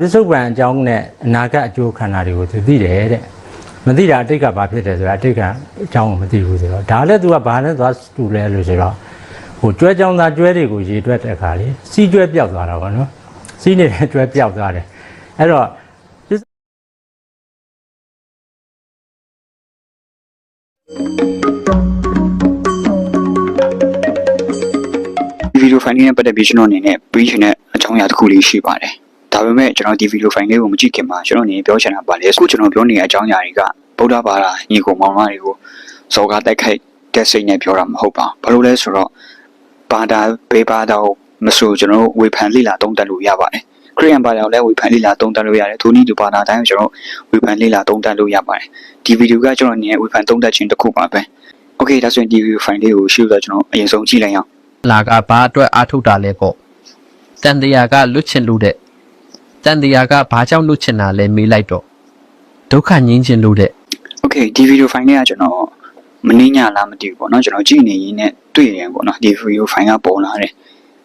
ပစ္စုပန်အကြောင်းနဲ့အနာဂတ်အကျိုးခန္ဓာတွေကိုသူသိတယ်တဲ့မသိတာအတိတ်ကဘာဖြစ်တယ်ဆိုတာအတိတ်ကအကြောင်းကိုမသိဘူးဆိုတော့ဒါလည်းသူကဘာလဲသွားတူလဲလို့ဆိုတော့ဟိုကျွဲကြောင်သားကျွဲတွေကိုရေတွက်တဲ့အခါလေစီးကျွဲပြောက်သွားတာပေါ့နော်စီးနေတဲ့ကျွဲပြောက်သွားတယ်အဲ့တော့ဗီဒီယိုဖိုင်လေးနဲ့ပတ်သက်ပြီးကျွန်တော်အနေနဲ့ပြီးချင်တဲ့အကြောင်းအရာတစ်ခုလေးရှိပါတယ်။ ဒါပေမဲ့ကျွန်တော်ဒီဗီဒီယိုဖိုင်လေးကိုမကြည့်ခင်မှာကျွန်တော်အနေနဲ့ပြောချင်တာပါလေ။အခုကျွန်တော်ပြောနေတဲ့အကြောင်းအရာတွေကဗုဒ္ဓဘာသာညီကိုမောင်မတွေကိုစောကားတိုက်ခိုက်တဲ့စိတ်နဲ့ပြောတာမဟုတ်ပါဘူး။ဘာလို့လဲဆိုတော့ဘာသာဘေးဘာသာကိုမဆိုကျွန်တော်တို့ဝေဖန်လိလာတုံးတက်လို့ရပါတယ်။ခရီးယန်ဘာသာကိုလည်းဝေဖန်လိလာတုံးတက်လို့ရတယ်။ထိုနည်းတူဘာသာတိုင်းကိုကျွန်တော်ဝေဖန်လိလာတုံးတက်လို့ရပါတယ်။ဒီဗီဒီယိုကကျွန်တော်အနေနဲ့ဝေဖန်တုံးတက်ခြင်းတစ်ခုပါပဲ။ Okay ဒါဆိုရင်ဒီဗီဒီယိုဖိုင်လေးကိုရှင်းပြတော့ကျွန်တော်အရင်ဆုံးကြည့်လိုက်အောင်လာကဘာအတွက်အားထုတ်တာလဲပေါ့တန်တရာကလွတ်ချင်လို့တဲ့ တန်တရားကဘာကြောင့်လွတ်ချင်တာလဲမေးလိုက်တော့ဒုက္ခငြင်းချင်လို့တဲ့ Okay ဒီဗီဒီယိုဖိုင်လေးကကျွန်တော်မနှင်းညလားမသိဘူးပေါ့နော်ကျွန်တော်ကြည့်နေရင်းနဲ့တွေ့ရတယ်ပေါ့နော်ဒီဗီဒီယိုဖိုင်ကပေါ်လာတယ်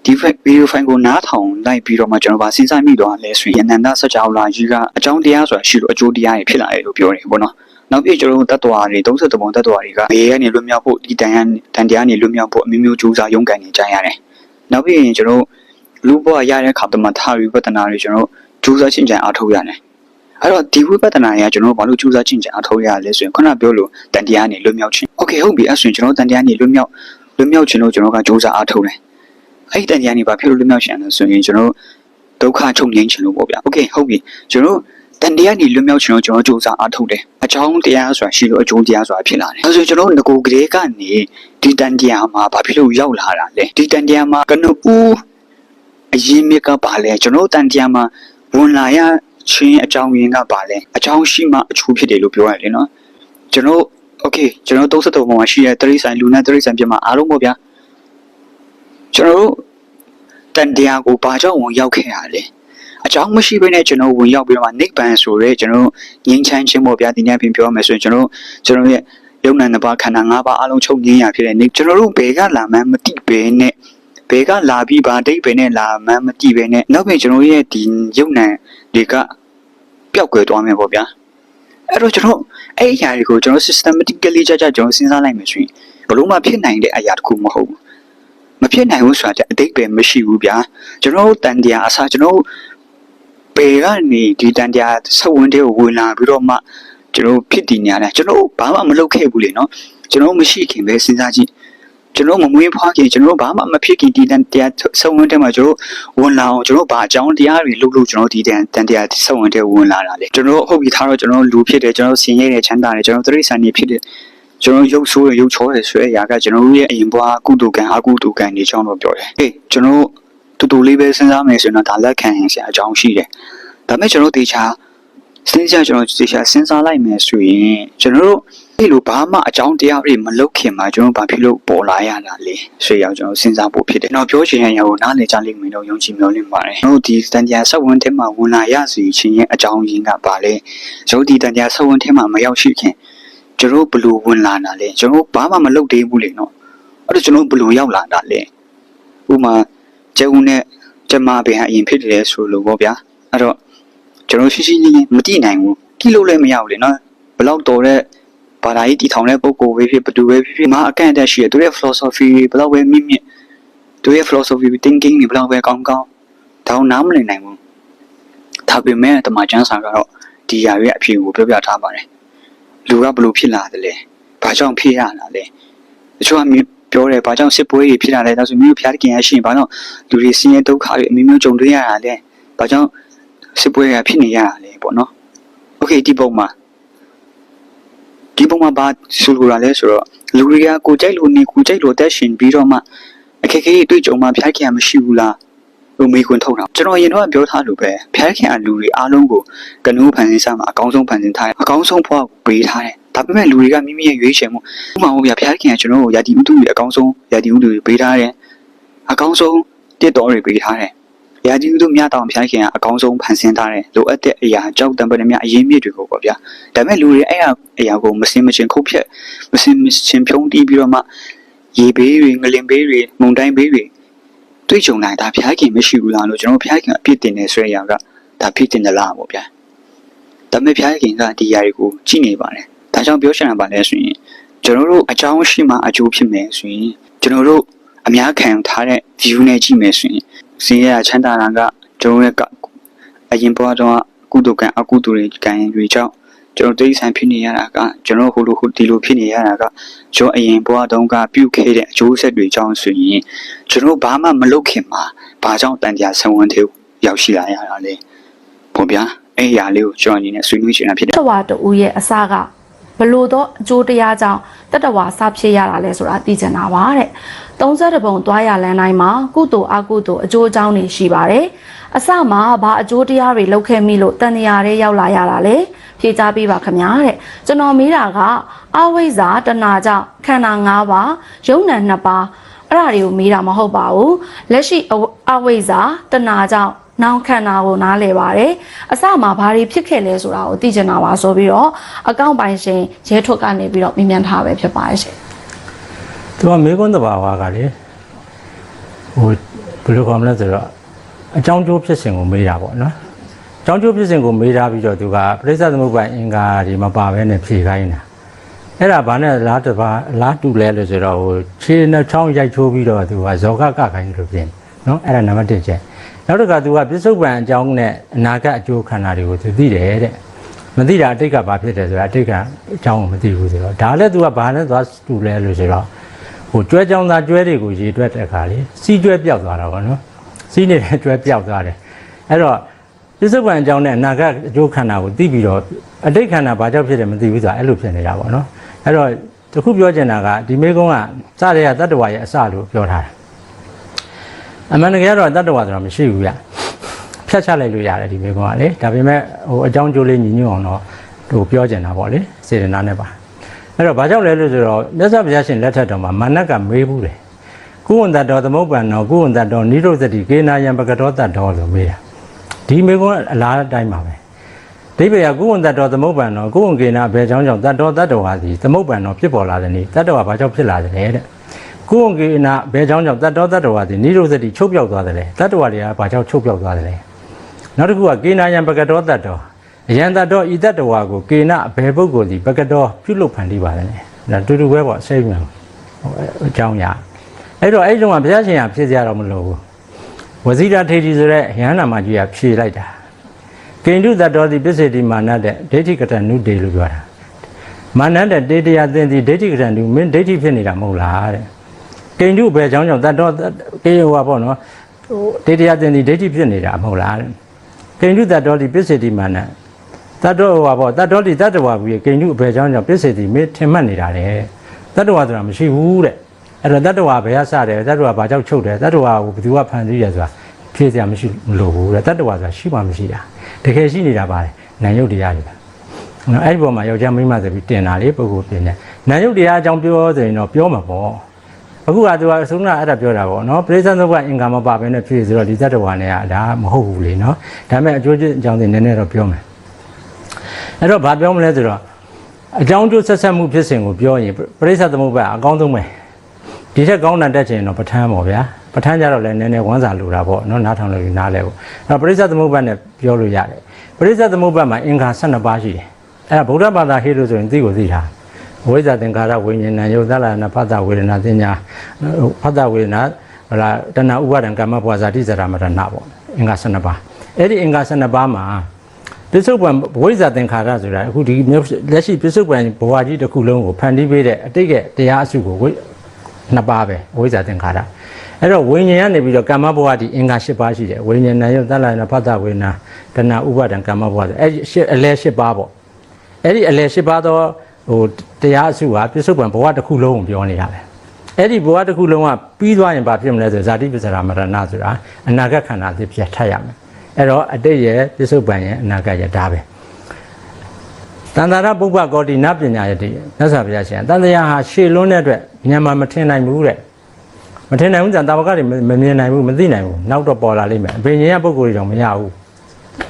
ဒီဗီဒီယိုဖိုင်ကိုနားထောင်လိုက်ပြီးတော့မှကျွန်တော်ဗာစဉ်းစားမိတော့လဲဆိုရင်ယန္တစကြောလာကြီးကအကြောင်းတရားဆိုတာရှိလို့အကျိုးတရားတွေဖြစ်လာတယ်လို့ပြောနေပေါ့နော်နောက်ပြီးကျွန်တော်တို့တတ်တော်တွေ30တပုံတတ်တော်တွေကဘေးကနေလွတ်မြောက်ဖို့ဒီတန်ရန်တန်တရားနေလွတ်မြောက်ဖို့အမျိုးမျိုးစူးစမ်းရုန်းကန်နေကြရတယ်နောက်ပြီးရင်ကျွန်တော်လူဘဝရတဲ့ခါတမထာဝိပဿနာတွေကျွန်တော် ကြိုးစားချင်းချင်အားထုတ်ရတယ်အဲ့တော့ဒီဝိပဿနာတွေကကျွန်တော်တို့ဘာလို့ကြိုးစားကျင့်ကြံအထောက်ရလဲဆိုရင်ခုနပြောလို့တန်တရားနေလွတ်မြောက်ခြင်း။ Okay ဟုတ်ပြီအဲ့ဆိုရင်ကျွန်တော်တို့တန်တရားနေလွတ်မြောက်လွတ်မြောက်ခြင်းလို့ကျွန်တော်ကကြိုးစားအထောက်တယ်။အဲ့ဒီတန်တရားနေဘာဖြစ်လို့လွတ်မြောက်ခြင်းလဲဆိုရင်ကျွန်တော်တို့ဒုက္ခချုပ်ငြိမ်းခြင်းလို့ပေါ့ဗျာ။ Okay ဟုတ်ပြီကျွန်တော်တို့တန်တရားနေလွတ်မြောက်ခြင်းလို့ကျွန်တော်ကြိုးစားအထောက်တယ်။အကြောင်းတရားဆိုတာရှိလို့အကျိုးတရားဆိုတာဖြစ်လာတယ်။အဲ့ဆိုကျွန်တော်တို့ငကိုကလေးကနေဒီတန်တရားမှာဘာဖြစ်လို့ရောက်လာတာလဲ။ဒီတန်တရားမှာကနဦးအရင်မြစ်ကပါလဲကျွန်တော်တို့တန်တရားမှာ ဝင်လာရချင်းအကြောင်းရင်းကပါလဲအကြောင်းရှိမှအချိုးဖြစ်တယ်လို့ပြောရတယ်နော်ကျွန်တော် okay ကျွန်တော်33ပုံမှာရှိတဲ့တရိဆိုင်လူနဲ့တရိဆိုင်ပြမှာအားလုံးပေါ့ဗျာကျွန်တော်တို့တန်တရားကိုဘာကြောင့်ဝင်ရောက်ခဲ့ရလဲအကြောင်းမရှိဘဲနဲ့ကျွန်တော်ဝင်ရောက်ပြီးတော့မှနိဗ္ဗာန်ဆိုရဲကျွန်တော်ငြိမ်းချမ်းခြင်းပေါ့ဗျာဒီနေ့ပြင်ပြောရမယ်ဆိုရင်ကျွန်တော်ကျွန်တော်ရဲ့ယုံနာနှစ်ပါးခန္ဓာ၅ပါးအလုံးချုပ်ငြင်းရဖြစ်တဲ့နေကျွန်တော်တို့ဘယ်ကလာမှန်းမသိဘဲနဲ့ ဘယ်ကလာပြီးပါတိတ်ဘယ်နဲ့လာမှန်းမသိဘဲနဲ့နောက်ပြီးကျွန်တော်ရဲ့ဒီယုံနာတွေကပျောက်ကွယ်သွားမယ်ပေါ့ဗျာအဲ့တော့ကျွန်တော်အဲ့ဒီအရာတွေကိုကျွန်တော် systematically ကြကြကျွန်တော်စဉ်းစားလိုက်မယ်ဆိုရင်ဘလို့မှဖြစ်နိုင်တဲ့အရာတစ်ခုမဟုတ်ဘူးမဖြစ်နိုင်ဘူးဆိုတာအတိတ်ပဲမရှိဘူးဗျာကျွန်တော်တန်တရားအစားကျွန်တော်ပေကနေဒီတန်တရားဆက်ဝင်တဲ့ကိုဝင်လာပြီးတော့မှကျွန်တော်ဖြစ်တည်နေရတယ်ကျွန်တော်ဘာမှမလုပ်ခဲ့ဘူးလေနော်ကျွန်တော်မရှိခင်ပဲစဉ်းစားကြည့် ကျွန်တော်မမွေးဖွားခင်ကျွန်တော်ဘာမှမဖြစ်ခင်ဒီတန်တရားဆက်ဝင်တဲ့မှာကျွန်တော်ဝင်လာအောင်ကျွန်တော်ဘာအကြောင်းတရားတွေလုပ်လို့ကျွန်တော်ဒီတန်တန်တရားဆက်ဝင်တဲ့ဝင်လာတာလေကျွန်တော်ဟုတ်ပြီထားတော့ကျွန်တော်လူဖြစ်တယ်ကျွန်တော်ဆင်းရဲတယ်ချမ်းသာတယ်ကျွန်တော်တိရစ္ဆာန်တွေဖြစ်တယ်ကျွန်တော်ရုပ်ဆိုးရရုပ်ချောတယ်ဆိုတဲ့အရာကကျွန်တော်ရဲ့အရင်ဘဝကုသိုလ်ကံအကုသိုလ်ကံတွေအကြောင်းတော့ပြောတယ်ဟေးကျွန်တော်တူတူလေးပဲစဉ်းစားမယ်ဆိုရင်တော့ဒါလက်ခံရင်ဆရာအကြောင်းရှိတယ်ဒါပေမဲ့ကျွန်တော်တေချာစဉ်းစားကျွန်တော်တေချာစဉ်းစားလိုက်မယ်ဆိုရင်ကျွန်တော်တို့ ဒီလိုဘာမှအကြောင်းတရားတွေမလုပ်ခင်မှာကျွန်တော်ဘာဖြစ်လို့ပေါ်လာရတာလဲဆိုရအောင်ကျွန်တော်စဉ်းစားဖို့ဖြစ်တယ်။ကျွန်တော်ပြောချင်တဲ့အရာကိုနားလည်ကြလိမ့်မယ်လို့ယုံကြည်မျှော်လင့်ပါတယ်။ကျွန်တော်ဒီတန်တရားဆက်ဝင်ထဲမှာဝင်လာရစီခြင်းရဲ့အကြောင်းရင်းကဘာလဲ။ကျွန်တော်ဒီတန်တရားဆက်ဝင်ထဲမှာမရောက်ရှိခင်ကျွန်တော်ဘယ်လိုဝင်လာတာလဲ။ကျွန်တော်ဘာမှမလုပ်သေးဘူးလေနော်။အဲ့တော့ကျွန်တော်ဘယ်လိုရောက်လာတာလဲ။ဥပမာကျုံနဲ့ကျမပင်ဟာအရင်ဖြစ်တယ်ဆိုလို့ပေါ့ဗျာ။အဲ့တော့ကျွန်တော်ရှိရှိလေးလေးမတိနိုင်ဘူး။ကြည့်လို့လည်းမရဘူးလေနော်။ဘယ်လောက်တော်တဲ့ ဘာသာရေးတည်ထောင်တဲ့ပုဂ္ဂိုလ်ပဲဖြစ်ဘယ်သူပဲဖြစ်ဖြစ်မအကန့်အသတ်ရှိတယ်သူရဲ့ philosophy ဘယ်လောက်ပဲမြင့်မြင့်သူရဲ့ philosophy thinking တွေဘယ်လောက်ပဲကောင်းကောင်းဒါအောင်နားမလည်နိုင်ဘူးဒါပေမဲ့တမန်ကျမ်းစာကတော့ဒီຢာရဲ့အဖြစ်ကိုပြောပြထားပါတယ်လူကဘယ်လိုဖြစ်လာတယ်လဲဘာကြောင့်ဖြစ်ရတာလဲတချို့ကပြောတယ်ဘာကြောင့်စစ်ပွဲတွေဖြစ်လာလဲဒါဆိုမျိုးဖျားတခင်ရရှိရင်ဘာကြောင့်လူတွေဆင်းရဲဒုက္ခတွေအမျိုးမျိုးကြုံတွေ့ရတာလဲဘာကြောင့်စစ်ပွဲတွေဖြစ်နေရတာလဲပေါ့နော်โอเคဒီပုံမှာ ဒီပုံမှာဘာဆိုလိုတာလဲဆိုတော့လူတွေကကိုကြိုက်လို့နေကိုကြိုက်လို့တက်ရှင်ပြီးတော့မှအခက်အခဲတွေတွေ့ကြုံမှဖျားခင်မရှိဘူးလားလို့မေးခွန်းထုတ်တာကျွန်တော်ရင်တော့ပြောထားလို့ပဲဖျားခင်အလူတွေအားလုံးကိုကနူးဖန်ဆင်းစားမှာအကောင်းဆုံးဖန်ဆင်းထားတယ်အကောင်းဆုံးဘဝကိုပေးထားတယ်ဒါပေမဲ့လူတွေကမိမိရဲ့ရွေးချယ်မှုဥပမာဟုတ်ဗျာဖျားခင်ကကျွန်တော်တို့ယာတီဥတုတွေအကောင်းဆုံးယာတီဥတုတွေပေးထားတယ်အကောင်းဆုံးတစ်တော်တွေပေးထားတယ် ရာဒီဥတုမြတောင်ဖျားခင်ကအကောင်းဆုံးဖန်ဆင်းထားတယ်လိုအပ်တဲ့အရာကြောက်တံပရမြအရင်မြစ်တွေကိုပေါ့ဗျာဒါပေမဲ့လူတွေအဲ့အရာကိုမစင်မချင်းခုတ်ဖြက်မစင်မချင်းဖြုံးတီးပြီးတော့မှရေဘေးတွေငလင်ဘေးတွေမုန်တိုင်းဘေးတွေတွေ့ကြုံနိုင်တာဖျားခင်မရှိဘူးလားလို့ကျွန်တော်ဖျားခင်အပြစ်တင်နေဆွဲရကဒါဖြစ်တင်သလားပေါ့ဗျာဒါပေမဲ့ဘုရားခင်ကဒီຢာတွေကိုကြည့်နေပါတယ်ဒါကြောင့်ပြောချင်တာပါလဲဆိုရင်ကျွန်တော်တို့အကြောင်းရှိမှအကျိုးဖြစ်မယ်ဆိုရင်ကျွန်တော်တို့အများခံထားတဲ့ view နဲ့ကြည့်မယ်ဆိုရင် စင်ရချမ်းသာတာကကျွန်တော်ရဲ့ကအရင်ဘဝတော့ကုသိုလ်ကံအကုသိုလ်တွေကံတွေကြောင့်ကျွန်တော်တိရစ္ဆာန်ဖြစ်နေရတာကကျွန်တော်ဟိုလိုဟိုဒီလိုဖြစ်နေရတာကကျွန်တော်အရင်ဘဝတုန်းကပြုတ်ခဲ့တဲ့အကျိုးဆက်တွေကြောင့်ဆိုရင်ကျွန်တော်ဘာမှမလုပ်ခင်မှာဘာကြောင့်တန်တရားဆံဝန်သေးရောက်ရှိလာရတာလဲပေါ့ဗျာအဲ့ဒီအရာလေးကိုကျွန်တော်အနေနဲ့ဆွေးနွေးချင်တာဖြစ်တယ်တဝါတူရဲ့အစကဘလို့တော့အကျိုးတရားကြောင့်တတဝါစဖြစ်ရတာလဲဆိုတာသိချင်တာပါတဲ့ 30ပုံသွားရလမ်းတိုင်းမှာကုသိုလ်အကုသိုလ်အကျိုးအကြောင်းတွေရှိပါတယ်အစမှာဘာအကျိုးတရားတွေလုပ်ခဲ့မိလို့တန်ရာရဲရောက်လာရတာလဲဖြေချပေးပါခမညာတဲ့ကျွန်တော်မေးတာကအဝိဇ္ဇာတဏှာကြောင့်ခန္ဓာ၅ပါးယုံနံ2ပါးအဲ့ဒါတွေကိုမေးတာမဟုတ်ပါဘူးလက်ရှိအဝအဝိဇ္ဇာတဏှာကြောင့်နောင်ခန္ဓာကိုနားလဲပါတယ်အစမှာဘာတွေဖြစ်ခဲ့လဲဆိုတာကိုသိချင်တာပါဆိုပြီးတော့အကောင့်ပိုင်ရှင်ရဲထုတ်ကနေပြီးတော့မြင်မြန်ထားပဲဖြစ်ပါတယ်ရှင် သူကမေကွန်းတဘာဝကလေဟိုဘယ်လိုခေါ်မလဲဆိုတော့အကြောင်းကျိုးဖြစ်စဉ်ကိုမေးတာပေါ့နော်အကြောင်းကျိုးဖြစ်စဉ်ကိုမေးထားပြီးတော့သူကပရိစ္ဆေသမုပ္ပါအင်္ဂါဒီမပါဘဲနဲ့ဖြေခိုင်းတာအဲ့ဒါဘာနဲ့လားတဘာလားတူလဲလို့ဆိုတော့ဟိုခြေနှချောင်းရိုက်ချိုးပြီးတော့သူကဇောကကခိုင်းလို့ပြင်နော်အဲ့ဒါနံပါတ်1ချက်နောက်တစ်ခါသူကပြစ္ဆုတ်ပံအကြောင်းနဲ့အနာဂတ်အကျိုးခန္ဓာတွေကိုသူသိတယ်တဲ့မသိတာအတိတ်ကဘာဖြစ်တယ်ဆိုတာအတိတ်ကအကြောင်းကိုမသိဘူးဆိုတော့ဒါလည်းသူကဘာနဲ့သွားတူလဲလို့ဆိုတော့ ဟိုကျွဲကြောင်သားကျွဲတွေကိုရေတွက်တဲ့အခါလေစီးကျွဲပြောက်သွားတာပေါ့နော်စီးနေတဲ့ကျွဲပြောက်သွားတယ်အဲ့တော့ပြစ္ဆုတ်ပံအကြောင်းနဲ့အနာဂတ်အကျိုးခန္ဓာကိုသိပြီးတော့အတိတ်ခန္ဓာဘာကြောင့်ဖြစ်တယ်မသိဘူးဆိုတာအဲ့လိုဖြစ်နေတာပေါ့နော်အဲ့တော့တခုပြောချင်တာကဒီမေကုန်းကစတဲ့ကတတ္တဝါရဲ့အစလို့ပြောထားတယ်အမှန်တကယ်တော့တတ္တဝါဆိုတာမရှိဘူးဗျဖြတ်ချလိုက်လို့ရတယ်ဒီမေကုန်းကလေဒါပေမဲ့ဟိုအကြောင်းကျိုးလေးညီညွတ်အောင်တော့ဟိုပြောချင်တာပေါ့လေစေတနာနဲ့ပါ အဲ့တော့ဘာကြောင့်လဲလို့ဆိုတော့မြတ်စွာဘုရားရှင်လက်ထက်တော်မှာမာနကမေးဘူးတယ်ကုဝန္တတော်သမုပ္ပန်တော်ကုဝန္တတော်နိရောဓတိကေနာယံပကတော်တတ်တော်လို့မေးတာဒီမေကုန်းအလားအတိုင်းပါပဲဒိဗေယကုဝန္တတော်သမုပ္ပန်တော်ကုဝံကေနာဘယ်ကြောင့်ကြောင့်တတ်တော်တတ်တော်ဟာဒီသမုပ္ပန်တော်ဖြစ်ပေါ်လာတဲ့နေ့တတ်တော်ဟာဘာကြောင့်ဖြစ်လာတယ်လဲတဲ့ကုဝံကေနာဘယ်ကြောင့်ကြောင့်တတ်တော်တတ်တော်ဟာဒီနိရောဓတိချုပ်ပြောက်သွားတယ်လေတတ်တော်တွေကဘာကြောင့်ချုပ်ပြောက်သွားတယ်လဲနောက်တစ်ခုကကေနာယံပကတော်တတ်တော် အယံတတော်ဤတတ္တဝါကိုကေနဘယ်ပုဂ္ဂိုလ်ဒီပကတော်ပြုလုပ်ဖန်တီးပါတယ်ဒါတူတူပဲပေါ့စိတ်မြန်ဟိုအကြောင်းရအဲ့တော့အဲ့ဒီတော့ဘုရားရှင်ကဖြစ်ကြရတော့မလို့ဘူးဝဇိတာထေတီဆိုတဲ့ယန္နာမကြီးကဖြေလိုက်တာကိန္တုတတ္တော်ဒီပစ္စေတိမာနတဲ့ဒိဋ္ဌိကတနုတေလို့ပြောတာမာနတဲ့တေတရားသင်ဒီဒိဋ္ဌိကတနုမင်းဒိဋ္ဌိဖြစ်နေတာမဟုတ်လားတဲ့ကိန္တုဘယ်ကြောင့်ကြောင့်တတ္တော်ကေဟောပေါ့နော်ဟိုတေတရားသင်ဒီဒိဋ္ဌိဖြစ်နေတာမဟုတ်လားတဲ့ကိန္တုတတ္တော်ဒီပစ္စေတိမာနတ တ္တဝါပေါ့တတ္တောတိတတ္တဝါကြီးကိဉ္စုအဘယ်ကြောင့်ကြောင့်ပြစ္ဆေတိမေထင်မှတ်နေတာလေတတ္တဝါဆိုတာမရှိဘူးတဲ့အဲ့တော့တတ္တဝါဘယ်ကစတယ်တတ္တဝါဘာကြောင့်ချုပ်တယ်တတ္တဝါကိုဘယ်သူကဖန်တီးတယ်ဆိုတာဖြည့်စရာမရှိမလို့ဘူးတဲ့တတ္တဝါဆိုတာရှိမှမရှိတာတကယ်ရှိနေတာပါလေနာယုတ်တရားတွေပါနော်အဲ့ဒီပေါ်မှာယောက်ျားမိန်းမဆိုပြီးတင်တာလေပုဂ္ဂိုလ်ပြင်တယ်နာယုတ်တရားအကြောင်းပြောဆိုရင်တော့ပြောမှာပေါ့အခုကသူကအဆုံးကအဲ့ဒါပြောတာပေါ့နော်ပရိသတ်သုတ်ကအင်္ဂါမပါဘဲနဲ့ဖြည့်ဆိုတော့ဒီတတ္တဝါနဲ့ကဒါမဟုတ်ဘူးလေနော်ဒါပေမဲ့အကျိုးကျအကြောင်းတွေနည်းနည်းတော့ပြောမယ် အဲ့တော့ဘာပြောမလဲဆိုတော့အကြောင်းကျိုးဆက်ဆက်မှုဖြစ်စဉ်ကိုပြောရင်ပရိစ္ဆသမုပ္ပါအကောင်းဆုံးပဲဒီထက်ကောင်းတာတက်ချင်တော့ပဋ္ဌာန်းပေါ့ဗျာပဋ္ဌာန်းကြတော့လည်းနည်းနည်းဝန်းစာလိုတာပေါ့နော်နားထောင်လို့နားလဲပေါ့အဲ့တော့ပရိစ္ဆသမုပ္ပါနဲ့ပြောလို့ရတယ်ပရိစ္ဆသမုပ္ပါမှာအင်္ဂါ12ပါးရှိတယ်အဲ့ဒါဗုဒ္ဓဘာသာဟေလို့ဆိုရင်သိကိုသိတာဝိဇ္ဇာသင်္ခါရဝိညာဏယုတ်သလနာဖတ်တာဝေဒနာသင်ညာဖတ်တာဝေဒနာဟလာတဏှာဥပါဒံကမ္မဘဝဇာတိဇရာမရဏပေါ့အင်္ဂါ12ပါးအဲ့ဒီအင်္ဂါ12ပါးမှာ ပစ္စုပန်ဘဝိဇ္ဇာသင်္ခါရဆိုတာအခုဒီလက်ရှိပစ္စုပန်ဘဝကြီးတစ်ခုလုံးကိုဖန်တီးပေးတဲ့အတိတ်ကတရားအစုကိုဝိနှစ်ပါးပဲဝိဇ္ဇာသင်္ခါရအဲ့တော့ဝိညာဉ်ကနေပြီးတော့ကမ္မဘဝဒီအင်္ဂါ၈ပါးရှိတယ်ဝိညာဉ်နာယုတ်တလနာဖတ်တာဝေနာတဏဥပါဒံကမ္မဘဝဆိုအဲ့ဒီရှစ်အလဲ၈ပါးပေါ့အဲ့ဒီအလဲ၈ပါးတော့ဟိုတရားအစုဟာပစ္စုပန်ဘဝတစ်ခုလုံးကိုပြောနေတာပဲအဲ့ဒီဘဝတစ်ခုလုံးကပြီးသွားရင်ဘာဖြစ်မလဲဆိုဇာတိပစ္ဆရာမရဏဆိုတာအနာဂတ်ခန္ဓာအဖြစ်ပြတ်ထပ်ရမယ် အဲ့တော့အတိတ်ရဲ့ပြစ္ဆုတ်ပံရဲ့အနာဂတ်ရဲ့ဒါပဲတန်တာရပုပ္ပကောတိနပညာယတိမြတ်စွာဘုရားရှင်တန်တရားဟာရှေလွန်းတဲ့အတွက်ဉာဏ်မှာမထင်နိုင်ဘူးတဲ့မထင်နိုင်ဘူးဇန်တာဝကတွေမမြင်နိုင်ဘူးမသိနိုင်ဘူးနောက်တော့ပေါ်လာလိမ့်မယ်အဘိညာဉ်ကပုဂ္ဂိုလ်တွေတော့မရဘူး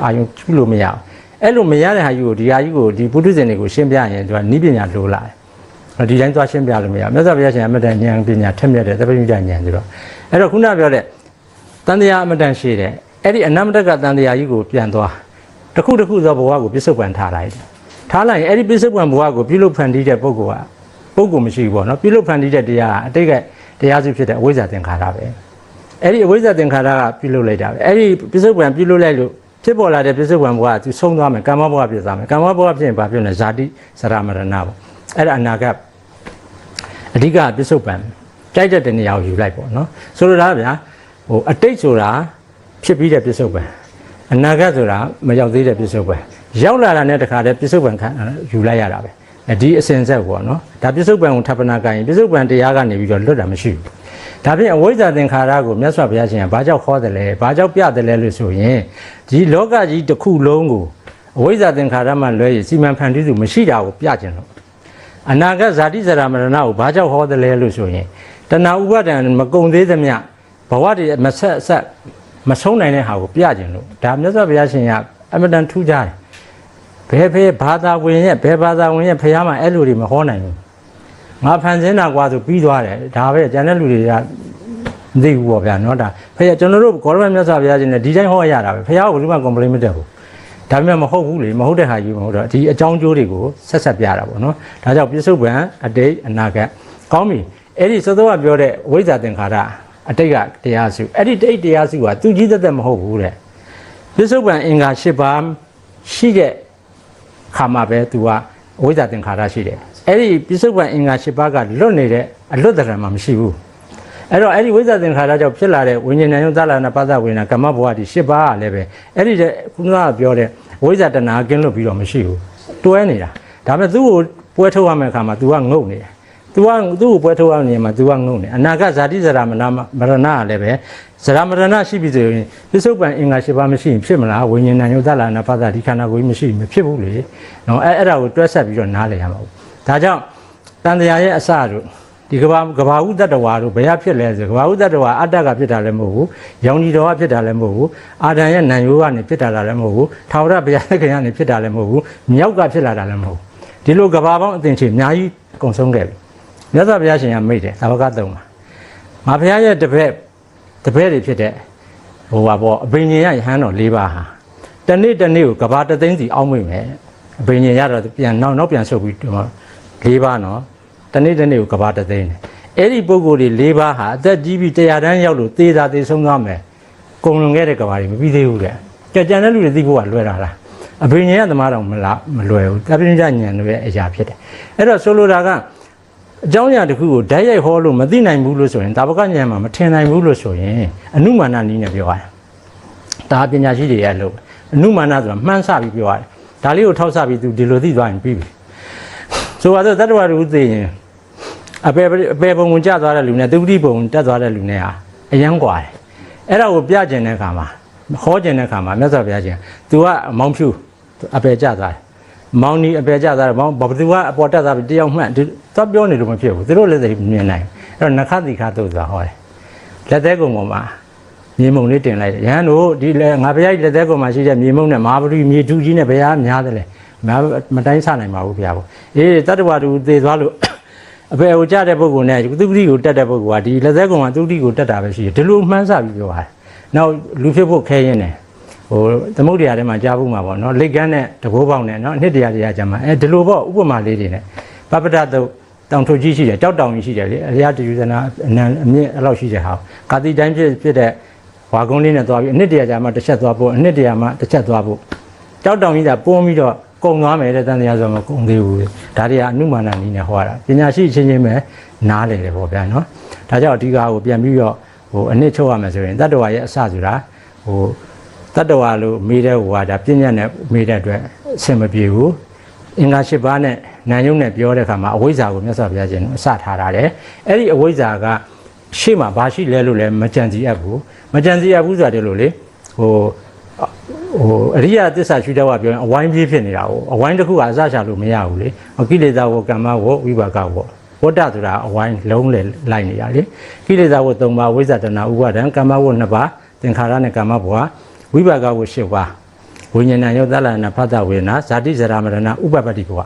အာယုံကျุလို့မရဘူးအဲ့လိုမရတဲ့ဟာကြီးကိုဒီဟာကြီးကိုဒီပုထုဇဉ်တွေကိုရှင်းပြရင်သူကနိပညာလိုလာတယ်ဒီတိုင်းသွားရှင်းပြလို့မရဘူးမြတ်စွာဘုရားရှင်အမတန်ဉာဏ်ပညာထက်မြက်တဲ့သဗ္ဗညုတဉာဏ်ဆိုတော့အဲ့တော့ခုနပြောတဲ့တန်တရားအမတန်ရှိတဲ့ အဲ့ဒီအနမတကတန်တရားကြီးကိုပြန်သွားတစ်ခုတစ်ခုသောဘဝကိုပြစ္ဆုတ်ပံထားလိုက်တယ်ထားလိုက်ရင်အဲ့ဒီပြစ္ဆုတ်ပံဘဝကိုပြုလုပ်ဖန်တီးတဲ့ပုဂ္ဂိုလ်ကပုဂ္ဂိုလ်မရှိဘူးပေါ့နော်ပြုလုပ်ဖန်တီးတဲ့တရားကအတိတ်ကတရားစုဖြစ်တဲ့အဝိဇ္ဇာသင်္ခါရပဲအဲ့ဒီအဝိဇ္ဇာသင်္ခါရကပြုလုပ်လိုက်တာပဲအဲ့ဒီပြစ္ဆုတ်ပံပြုလုပ်လိုက်လို့ဖြစ်ပေါ်လာတဲ့ပြစ္ဆုတ်ပံဘဝကသူဆုံးသွားမယ်ကာမဘဝဖြစ်သွားမယ်ကာမဘဝဖြစ်ရင်ဘာဖြစ်လဲဇာတိစရမရဏပေါ့အဲ့ဒါအနာဂတ်အဓိကပြစ္ဆုတ်ပံကြိုက်တဲ့တနေရာကိုယူလိုက်ပေါ့နော်ဆိုလိုတာကဗျာဟိုအတိတ်ဆိုတာ ဖြစ်ပြီးတဲ့ပြစ္ဆုတ်ပံအနာဂတ်ဆိုတာမရောက်သေးတဲ့ပြစ္ဆုတ်ပံရောက်လာတာနဲ့တခါတည်းပြစ္ဆုတ်ပံခံယူလိုက်ရတာပဲအဲဒီအစဉ်ဆက်ပေါ့နော်ဒါပြစ္ဆုတ်ပံကိုထပ်ပနာကိုင်ပြစ္ဆုတ်ပံတရားကနေပြီးတော့လွတ်တာမရှိဘူးဒါဖြင့်အဝိဇ္ဇာသင်္ခါရကိုမြတ်စွာဘုရားရှင်ကဘာကြောင့်ခေါ်တယ်လဲဘာကြောင့်ပြတယ်လဲလို့ဆိုရင်ဒီလောကကြီးတစ်ခုလုံးကိုအဝိဇ္ဇာသင်္ခါရမှလွဲရင်စီမံဖန်တီးသူမရှိတာကိုပြခြင်းလို့အနာဂတ်ဇာတိဇရာမရဏကိုဘာကြောင့်ဟောတယ်လဲလို့ဆိုရင်တဏှာဥပါဒံမကုံသေးသမျှဘဝတည်းမဆက်ဆက် မဆုံးနိုင်တဲ့ဟာကိုပြခြင်းလို့ဒါမြတ်စွာဘုရားရှင်ကအမတန်ထူးခြားတယ်ဘယ်ဘယ်ဘာသာဝင်ရဲ့ဘယ်ဘာသာဝင်ရဲ့ဖះမှာအဲ့လိုတွေမဟောနိုင်ဘူးငါဖန်ဆင်းတာကွာဆိုပြီးသွားတယ်ဒါပဲကျန်တဲ့လူတွေကမသိဘူးပေါ့ဗျာเนาะဒါဖះကျွန်တော်တို့ဂေါရမမြတ်စွာဘုရားရှင်နဲ့ဒီတိုင်းဟောရတာပဲဖះကဘယ်သူမှ complain မတက်ဘူး ဒါပေမဲ့မဟုတ်ဘူးလေမဟုတ်တဲ့ဟာကြီးမဟုတ်တော့ဒီအကြောင်းကျိုးတွေကိုဆက်ဆက်ပြတာပေါ့နော်ဒါကြောင့်ပြစ္ဆုတ်ပံအတိတ်အနာဂတ်ကောင်းပြီအဲ့ဒီသောသောကပြောတဲ့ဝိဇ္ဇာသင်္ခါရ အတိတ်ကတရားစုအဲ့ဒီတိတ်တရားစုကသူကြီးသက်သက်မဟုတ်ဘူးတဲ့ပြစ္ဆုတ်ပံအင်္ဂါ၈ပါးရှိတဲ့ခါမှာပဲသူကအဝိဇ္ဇာသင်္ခါရရှိတယ်အဲ့ဒီပြစ္ဆုတ်ပံအင်္ဂါ၈ပါးကလွတ်နေတဲ့အလွတ်တရံမှာမရှိဘူးအဲ့တော့အဲ့ဒီဝိဇ္ဇာသင်္ခါရကြောင့်ဖြစ်လာတဲ့ဝိညာဉ်ဉာဏ်ယုံသလနာပသဝေနာကမ္မဘဝဒီ၈ပါးကလည်းပဲအဲ့ဒီတဲ့ခုနကပြောတဲ့ဝိဇ္ဇာတဏှာကင်းလွတ်ပြီးတော့မရှိဘူးတွဲနေတာဒါပေမဲ့သူ့ကိုပွဲထုတ်ရမယ့်အခါမှာ तू ကငုတ်နေတယ် तू ကသူ့ကိုပွဲထုတ်ရနေမှာ तू ကငုတ်နေအနာဂတ်ဇာတိဇရာမနာမရဏကလည်းပဲဇရာမရဏရှိပြီဆိုရင်ပစ္စုပန်အင်္ဂါ၈ပါးမရှိရင်ဖြစ်မလားဝိညာဉ်ဉာဏ်ယုံသလနာပသဒီခန္ဓာကိုယ်ကြီးမရှိရင်မဖြစ်ဘူးလေနော်အဲ့အဲ့ဒါကိုတွဲဆက်ပြီးတော့နားလည်ရမှာပေါ့ဒါကြောင့်တန်တရားရဲ့အစတို့ဒီကဘာကဘာဥတ္တဝါတို့ဘယ်ရဖြစ်လဲဆိုကဘာဥတ္တဝါအတ္တကဖြစ်တာလည်းမဟုတ်ဘူး။ရောင်ကြီးတော်ကဖြစ်တာလည်းမဟုတ်ဘူး။အာဒံရဲ့နံရိုးကနေဖြစ်တာလည်းမဟုတ်ဘူး။ထာဝရဘုရားသခင်ကနေဖြစ်တာလည်းမဟုတ်ဘူး။မြောက်ကဖြစ်လာတာလည်းမဟုတ်ဘူး။ဒီလိုကဘာပေါင်းအသင်ချေအများကြီးကုံဆုံးခဲ့ပြီ။ မြတ်စွာဘုရားရှင်ကမိတ်တယ်သာဝကသုံးပါ။ငါဘုရားရဲ့တပည့်တပည့်တွေဖြစ်တဲ့ဟိုပါပေါ့အဘိညာဉ်ရယဟန်တော်၄ပါးဟာတနေ့တနေ့ကိုကဘာတသိန်းစီအောင်းမိမယ်။အဘိညာဉ်ရတော့ပြန်နောက်နောက်ပြန်ဆုပ်ပြီးဒီမှာ၄ပါးနော်တနေ့တနေ့ကိုကဘာတသိန်းတယ်အဲ့ဒီပုံကိုယ်တွေ၄ပါးဟာအသက်ကြီးပြီးတရားတန်းရောက်လို့သေသာသေဆုံးသွားမယ်ကုံလွန်ခဲ့တဲ့ကဘာတွေမပြီးသေးဘူးတဲ့ကြကြံတဲ့လူတွေသိဖို့ကလွယ်တာလားအဘိညာဉ်ကသမားတော်မလားမလွယ်ဘူးတပိဋကဉာဏ်တွေရဲ့အရာဖြစ်တယ်အဲ့တော့ဆိုလိုတာက အကြောင်းအရာတစ်ခုကိုဓာတ်ရိုက်ဟောလို့မသိနိုင်ဘူးလို့ဆိုရင်တာဝကဉာဏ်မှာမထင်နိုင်ဘူးလို့ဆိုရင်အနုမာနနည်းနဲ့ပြောရတာဒါပညာရှိတွေရဲ့လို့အနုမာနဆိုတာမှန်းဆပြီးပြောရတယ်ဒါလေးကိုထောက်ဆပြီးသူဒီလိုသိသွားရင်ပြီးပြီဆိုပါတော့တတ္တဝါတို့သိရင်အပေအပေပုံဝင်ကျသွားတဲ့လူနဲ့သူပတိပုံတက်သွားတဲ့လူနဲ့ဟာအယံကွာတယ်အဲ့ဒါကိုပြကျင်တဲ့အခါမှာဟောကျင်တဲ့အခါမှာမြတ်စွာဘုရားရှင် तू ကမောင်းဖြူအပေကျသွားတယ် မောင်းနီအပေကြသွားတယ်မောင်းဘာသူကအပေါ်တက်သွားပြီးတယောက်မှန်သူတော့ပြောနေလို့မဖြစ်ဘူးသူတို့လည်းသိမြင်နိုင်အဲ့တော့နခတိခသုဆိုတာဟောတယ်လက်သေးကုံပေါ်မှာမြေမုံလေးတင်လိုက်တယ်ရဟန်းတို့ဒီလေငါဘုရားလက်သေးကုံမှာရှိတဲ့မြေမုံနဲ့မဟာပရိမြေထူးကြီးနဲ့ဘုရားများတယ်လေမတိုင်းဆနိုင်ပါဘူးဘုရားပေါ့အေးတတ္တဝါတူသေသွားလို့အဖေကိုကြတဲ့ပုဂ္ဂိုလ်နဲ့သူတိကိုတက်တဲ့ပုဂ္ဂိုလ်ကဒီလက်သက်ကောင်ကသူတိကိုတက်တာပဲရှိတယ်ဒီလိုမှန်းဆပြီးပြောပါတယ်။နောက်လူဖြစ်ဖို့ခဲရင်တယ် ဟိုသမုဒ္ဒရာထဲမှာကြားဖို့မှာပေါ့နော်လိတ်ကန်းနဲ့တဘိုးပေါက်နဲ့နော်နှစ်တရာတရားကြမှာအဲဒီလိုပေါ့ဥပမာလေးတွေနဲ့ပပဒတုတ်တောင်ထုတ်ကြီးရှိတယ်ကြောက်တောင်ကြီးရှိတယ်လေအရာတယူဇနာအနံအမြင့်အဲ့လောက်ရှိတဲ့ဟာကာတိတိုင်းဖြစ်ဖြစ်တဲ့ဝါကုန်းလေးနဲ့သွားပြီးအနှစ်တရာကြာမှတစ်ချက်သွားဖို့အနှစ်တရာမှတစ်ချက်သွားဖို့ကြောက်တောင်ကြီးကပုံပြီးတော့ကုံသွားမယ်တဲ့တန်တရားဆိုမှကုံသေးဘူးဒါတွေကအနုမာနနည်းနဲ့ဟောတာပညာရှိချင်းချင်းပဲနားလေတယ်ပေါ့ဗျာနော်ဒါကြောင့်အဓိကကိုပြန်ပြီးတော့ဟိုအနှစ်ချုပ်ရမယ်ဆိုရင်တတ္တဝါရဲ့အစဆိုတာဟို တတ္တဝါလို့မေးတဲ့ဟိုဟာဒါပညာနဲ့မေးတဲ့အတွက်အဆင်မပြေဘူးအင်္ဂါ၈ပါးနဲ့နာယုံနဲ့ပြောတဲ့အခါမှာအဝိဇ္ဇာကိုမြတ်စွာဘုရားရှင်အစထားတာတယ်အဲ့ဒီအဝိဇ္ဇာကရှေ့မှာဘာရှိလဲလို့လည်းမကြံစီအပ်ဘူးမကြံစီအပ်ဘူးဆိုတာတည်းလို့လေဟိုဟိုအရိယသစ္စာရှိတဲ့ကပြောရင်အဝိုင်းပြေးဖြစ်နေတာကိုအဝိုင်းတစ်ခုကအစချလို့မရဘူးလေကိလေသာဝကမ္မဝဝိပါကဝဝတ္တဆိုတာအဝိုင်းလုံးလေလိုက်နေတာလေကိလေသာဝ၃ပါးဝိဇ္ဇတနာဥပါဒံကမ္မဝ၂ပါးသင်္ခါရနဲ့ကမ္မဘဝ ဝိပါကဝ၈ပါးဝိညာဏယောသလနာဖတ်တဝေနာဇာတိဇရာမရဏဥပပတ္တိဘဝ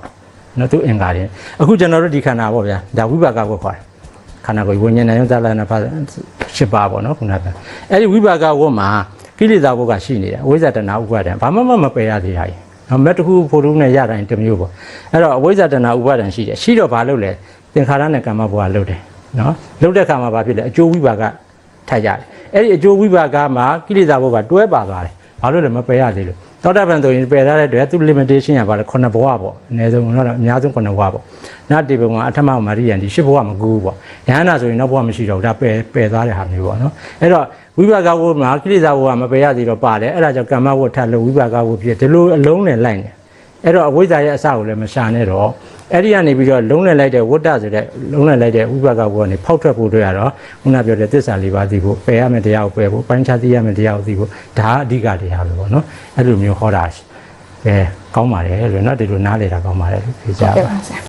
နော်သူအင်္ဂါရင်အခုကျွန်တော်တို့ဒီခန္ဓာပေါ့ဗျာဒါဝိပါကဝခေါ်တယ်ခန္ဓာကိုယ်ဝိညာဏယောသလနာဖတ်၈ပါးပေါ့နော်ခုနကအဲ့ဒီဝိပါကဝမှာကိလေသာဘုတ်ကရှိနေတယ်အဝိဇ္ဇတဏဥပါဒံဘာမှမမပယ်ရသေးတာကြီးနော်မက်တစ်ခုဖို့တုနဲ့ရတိုင်းတစ်မျိုးပေါ့အဲ့တော့အဝိဇ္ဇတဏဥပါဒံရှိတယ်ရှိတော့ဘာလုပ်လဲသင်္ခါရနဲ့ကမ္မဘုရားလုပ်တယ်နော်လုပ်တဲ့အခါမှာဘာဖြစ်လဲအကျိုးဝိပါကထိုက်ကြတယ် အဲ့ဒီအကျိုးဝိပါကမှာကိလေသာဘုတ်ကတွဲပါသွားတယ်ဘာလို့လဲမပယ်ရသေးလို့သောတာပန်ဆိုရင်ပယ်ထားတဲ့အတွက်သူ limitation ကဘာလဲခုနှစ်ဘဝပေါ့အနည်းဆုံးတော့အများဆုံးခုနှစ်ဘဝပေါ့နာတေဘုံကအထမမာရိယန်ဒီရှစ်ဘဝမကူဘူးပေါ့ယဟန္တာဆိုရင်နောက်ဘဝမရှိတော့ဘူးဒါပယ်ပယ်သွားတဲ့ဟာမျိုးပေါ့နော်အဲ့တော့ဝိပါကဘုမှာကိလေသာဘုကမပယ်ရသေးတော့ပါတယ်အဲ့ဒါကြောင့်ကမ္မဘုထပ်လို့ဝိပါကဘုဖြစ်ဒီလိုအလုံးနဲ့လိုက်နေအဲ့တော့အဝိဇ္ဇာရဲ့အစကိုလည်းမရှာနဲ့တော့ အဲ့ဒီကနေပြီးတော့လုံးနဲ့လိုက်တဲ့ဝတ္တဆိုတဲ့လုံးနဲ့လိုက်တဲ့ဝိပါကဘုကနေဖောက်ထွက်ဖို့တွေ့ရတော့ခုနပြောတဲ့သစ္စာလေးပါးသိဖို့ပယ်ရမယ့်တရားကိုပယ်ဖို့ပိုင်းခြားသိရမယ့်တရားကိုသိဖို့ဒါအဓိကတရားပဲပေါ့နော်အဲ့လိုမျိုးဟောတာရှိကဲကောင်းပါတယ်လို့နော်ဒီလိုနားလေတာကောင်းပါတယ်လို့ပြောကြဟုတ်ကဲ့ပါပါဆရာ